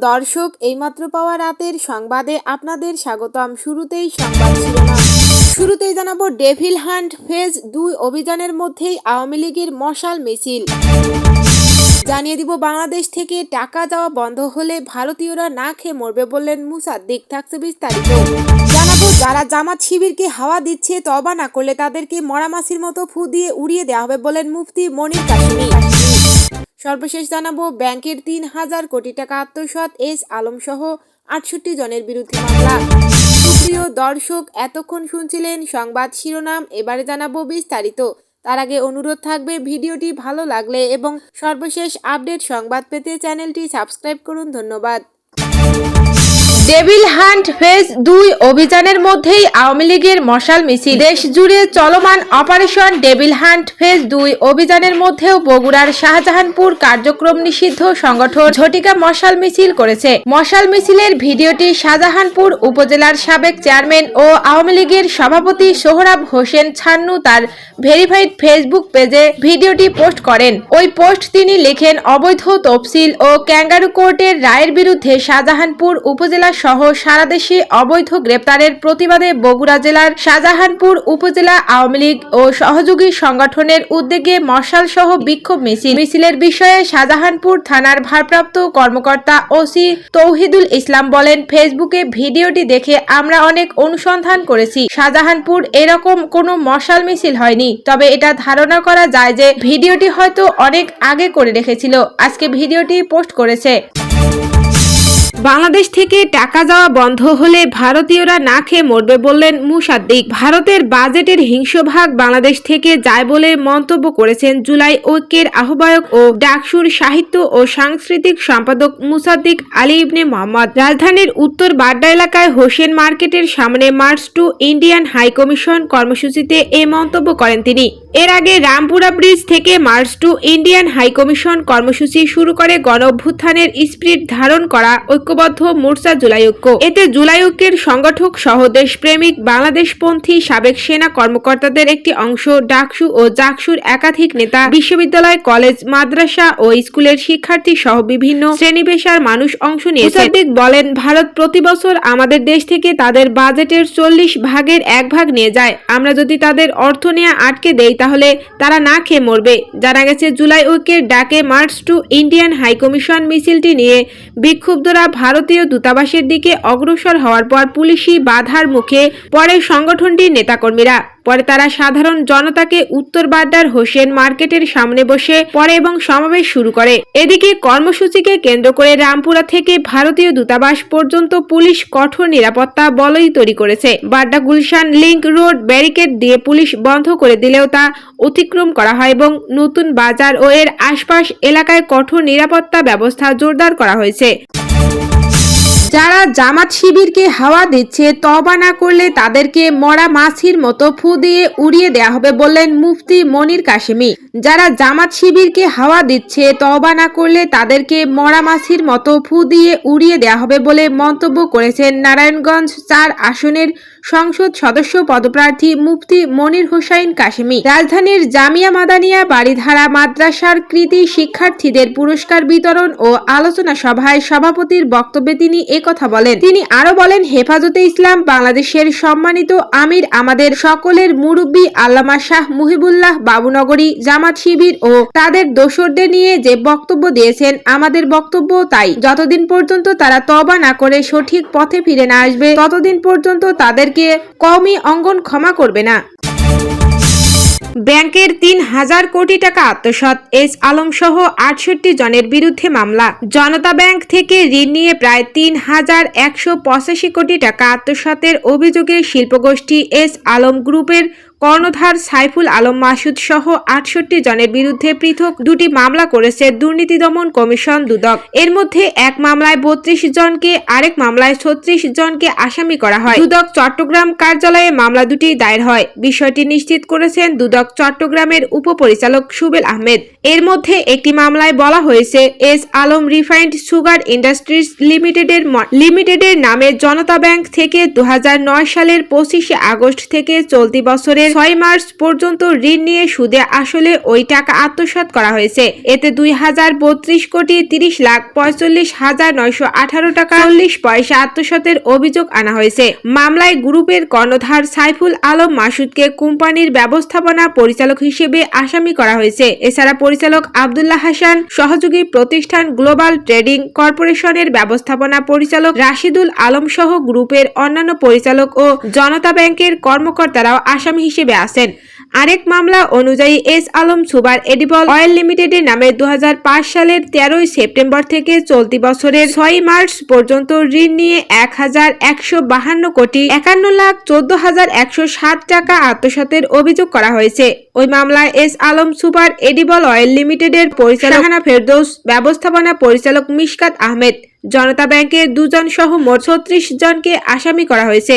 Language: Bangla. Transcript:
দর্শক, এইমাত্র পাওয়া রাতের সংবাদে আপনাদের স্বাগতম। শুরুতেই সংবাদ শিরোনাম। শুরুতেই জানাব ডেভিল হান্ট ফেজ দুই অভিযানের মধ্যেই আওয়ামী লীগের মশাল মিছিল। জানিয়ে দিব, বাংলাদেশ থেকে টাকা যাওয়া বন্ধ হলে ভারতীয়রা না খেয়ে মরবে বললেন মুসাদ্দিক। থাকছে বিস্তারিত। জানাব, যারা জামাত শিবিরকে হাওয়া দিচ্ছে তবা না করলে তাদেরকে মরামাছির মতো ফু দিয়ে উড়িয়ে দেওয়া হবে বলেন মুফতি মনির কাশ্মীর সর্বশেষ জানাব, ব্যাংকের তিন হাজার কোটি টাকা আত্মসাৎ এস আলম সহ আটষট্টি জনের বিরুদ্ধে মামলা। সুপ্রিয় দর্শক, এতক্ষণ শুনছিলেন সংবাদ শিরোনাম, এবারে জানাব বিস্তারিত। তার আগে অনুরোধ থাকবে, ভিডিওটি ভালো লাগলে এবং সর্বশেষ আপডেট সংবাদ পেতে চ্যানেলটি সাবস্ক্রাইব করুন। ধন্যবাদ। ডেভিল হান্ট ফেজ দুই অভিযানের মধ্যেই আওয়ামী লীগের মশাল মিছিল। দেশ জুড়ে চলমান অপারেশন ডেভিল হান্ট ফেজ দুই অভিযানের মধ্যেও বগুড়ার শাহজাহানপুর কার্যক্রম নিষিদ্ধ সংগঠন ঝটিকা মশাল মিছিল করেছে। মশাল মিছিলের ভিডিওটি শাহজাহানপুর উপজেলার সাবেক চেয়ারম্যান ও আওয়ামী লীগের সভাপতি সোহরাব হোসেন ছান্নু তার ভেরিফাইড ফেসবুক পেজে ভিডিওটি পোস্ট করেন। ওই পোস্ট তিনি লেখেন, অবৈধ তফসিল ও ক্যাঙ্গারু কোর্টের রায়ের বিরুদ্ধে শাহজাহানপুর উপজেলা সহ সারা দেশে অবৈধ গ্রেপ্তারের প্রতিবাদে বগুড়া জেলার শাহজাহানপুর উপজেলা আওয়ামী লীগ ও সহযোগী সংগঠনের উদ্যোগে মশাল সহ বিক্ষোভ মিছিল। মিছিলের বিষয়ে শাহজাহানপুর থানার ভারপ্রাপ্ত কর্মকর্তা ওসি তৌহিদুল ইসলাম বলেন, ফেসবুকে ভিডিওটি দেখে আমরা অনেক অনুসন্ধান করেছি। শাহজাহানপুর এরকম কোনো মশাল মিছিল হয়নি। তবে এটা ধারণা করা যায় যে ভিডিওটি হয়তো অনেক আগে করে রেখেছিল। আজকে ভিডিওটি পোস্ট করেছে। বাংলাদেশ থেকে টাকা যাওয়া বন্ধ হলে ভারতীয়রা না খেয়ে মরবে বললেন মুসাদ্দিক। ভারতের বাজেটের হিংসভাগ বাংলাদেশ থেকে যায় বলে মন্তব্য করেছেন জুলাই ঐক্যের আহ্বায়ক ও ডাকসুর সাহিত্য ও সাংস্কৃতিক সম্পাদক মুসাদ্দিক আলী ইবনে মোহাম্মদ। রাজধানীর উত্তর বাড্ডা এলাকায় হোসেন মার্কেটের সামনে march to Indian high commission কর্মসূচিতে এ মন্তব্য করেন তিনি। এর আগে রামপুরা ব্রিজ থেকে march to Indian high commission কর্মসূচি শুরু করে গণ অভ্যুত্থানের স্পিরিট ধারণ করা ঐক্যবদ্ধ মোর্চা জুলাই ঐক্য। এতে জুলাই ঐক্যের সংগঠক সহ দেশপ্রেমিক বাংলাদেশপন্থী সাবেক সেনা কর্মকর্তাদের একটি অংশ, ডাকসু ও জাকসুর একাধিক নেতা, বিশ্ববিদ্যালয়, কলেজ, মাদ্রাসা ও স্কুলের শিক্ষার্থী সহ বিভিন্ন শ্রেণীপেশার মানুষ অংশ নিয়েছে। বলেন, ভারত প্রতি বছর আমাদের দেশ থেকে তাদের বাজেটের চল্লিশ ভাগের এক ভাগ নিয়ে যায়। আমরা যদি তাদের অর্থ নেওয়া আটকে দেই, তাহলে তারা না খেয়ে মরবে। জানা গেছে, জুলাই ঐক্যের ডাকে মার্চ টু ইন্ডিয়ান হাইকমিশন মিছিলটি নিয়ে বিক্ষুব্ধরা ভারতীয় দূতাবাসের দিকে অগ্রসর হওয়ার পর পুলিশি বাধার মুখে পরে সংগঠনটির নেতাকর্মীরা। পরে তারা সাধারণ জনতাকে উত্তর বাড্ডার হোসেন মার্কেটের সামনে বসে পরে এবং সমাবেশ শুরু করে। এদিকে কর্মসূচিকে কেন্দ্র করে রামপুরা থেকে ভারতীয় দূতাবাস পর্যন্ত পুলিশ কঠোর নিরাপত্তা বলয় তৈরি করেছে। Badda Gulshan link road barricade দিয়ে পুলিশ বন্ধ করে দিলেও তা অতিক্রম করা হয় এবং নতুন বাজার ও এর আশপাশ এলাকায় কঠোর নিরাপত্তা ব্যবস্থা জোরদার করা হয়েছে। যারা জামাত শিবিরকে হাওয়া দিচ্ছে তবা না করলে তাদেরকে মরা মাছির মতো ফু দিয়ে উড়িয়ে দেয়া হবে বললেন মুফতি মনির কাশেমি। যারা জামাত শিবিরকে হাওয়া দিচ্ছে তবা না করলে তাদেরকে মরা মাছির মতো ফু দিয়ে উড়িয়ে দেয়া হবে বলে মন্তব্য করেছেন নারায়ণগঞ্জ চার আসনের সংসদ সদস্য পদপ্রার্থী মুফতি মনির হোসাইন কাশেমি। রাজধানীর জামিয়া মাদানিয়া বাড়িধারা মাদ্রাসার কৃতি শিক্ষার্থীদের পুরস্কার বিতরণ ও আলোচনা সভায় সভাপতির বক্তব্যে তিনি কথা বলেন। তিনি আরও বলেন, হেফাজতে ইসলাম বাংলাদেশের সম্মানিত আমির আমাদের সকলের মুরব্বী আল্লামা শাহ মুহিবুল্লাহ বাবুনগরী জামাত শিবির ও তাদের দোসরদের নিয়ে যে বক্তব্য দিয়েছেন, আমাদের বক্তব্য তাই। যতদিন পর্যন্ত তারা তবা না করে সঠিক পথে ফিরে না আসবে, ততদিন পর্যন্ত তাদেরকে কওমি অঙ্গন ক্ষমা করবে না। ব্যাংকের তিন হাজার কোটি টাকা আত্মসাৎ এস আলম সহ আটষট্টি জনের বিরুদ্ধে মামলা। জনতা ব্যাংক থেকে ঋণ নিয়ে প্রায় তিন হাজার একশো পঁচাশি কোটি টাকা আত্মসাতের অভিযোগে শিল্পগোষ্ঠী এস আলম গ্রুপের কর্ণধার সাইফুল আলম মাসুদ সহ আটষট্টি জনের বিরুদ্ধে পৃথক দুটি মামলা করেছে দুর্নীতি দমন কমিশন দুদক। এর মধ্যে এক মামলায় বত্রিশ জনকে, আরেক মামলায় ছত্রিশ জনকে আসামি করা হয়। দুদক চট্টগ্রাম কার্যালয়ে মামলা দুটি দায়ের হয়। বিষয়টি নিশ্চিত করেছেন দুদক চট্টগ্রামের উপপরিচালক সুবেল আহমেদ। এর মধ্যে একটি মামলায় বলা হয়েছে, S Alam refined sugar industries লিমিটেডের লিমিটেডের নামে জনতা ব্যাংক থেকে দু হাজার নয় সালের পঁচিশে আগস্ট থেকে চলতি বছরের বছরের ছয় মার্চ পর্যন্ত ঋণ নিয়ে সুদে আসলে ওই টাকা আত্মসাৎ করা হয়েছে। এতে দুই হাজার বত্রিশ কোটি তিরিশ লাখ পঁয়তাল্লিশ হাজার নয়শো আঠারো টাকা চল্লিশ পয়সা আত্মসাতের অভিযোগ আনা হয়েছে। মামলায় গ্রুপের কর্ণধার সাইফুল আলম মাসুদকে কোম্পানির ব্যবস্থাপনা পরিচালক হিসেবে আসামি করা হয়েছে। এছাড়া পরিচালক আবদুল্লাহ হাসান, সহযোগী প্রতিষ্ঠান গ্লোবাল ট্রেডিং কর্পোরেশনের ব্যবস্থাপনা পরিচালক রাশিদুল আলম সহ গ্রুপের অন্যান্য পরিচালক ও জনতা ব্যাংকের কর্মকর্তারাও আসামি হিসেবে আছেন। আরেক মামলা অনুযায়ী S Alam super edible oil লিমিটেডের নামে দু সালের তেরোই সেপ্টেম্বর থেকে চলতি বছরের ছয় মার্চ পর্যন্ত ঋণ নিয়ে এক হাজার একশো বাহান্ন কোটি একান্ন লাখ চোদ্দ হাজার একশো সাত টাকা আত্মসাতের অভিযোগ করা হয়েছে। ওই মামলায় S Alam super edible oil লিমিটেডের পরিচালক শাহানা ফেরদৌস, ব্যবস্থাপনা পরিচালক মিশকাত আহমেদ, জনতা ব্যাংকের দুজন সহ মোট ছত্রিশ জনকে আসামি করা হয়েছে।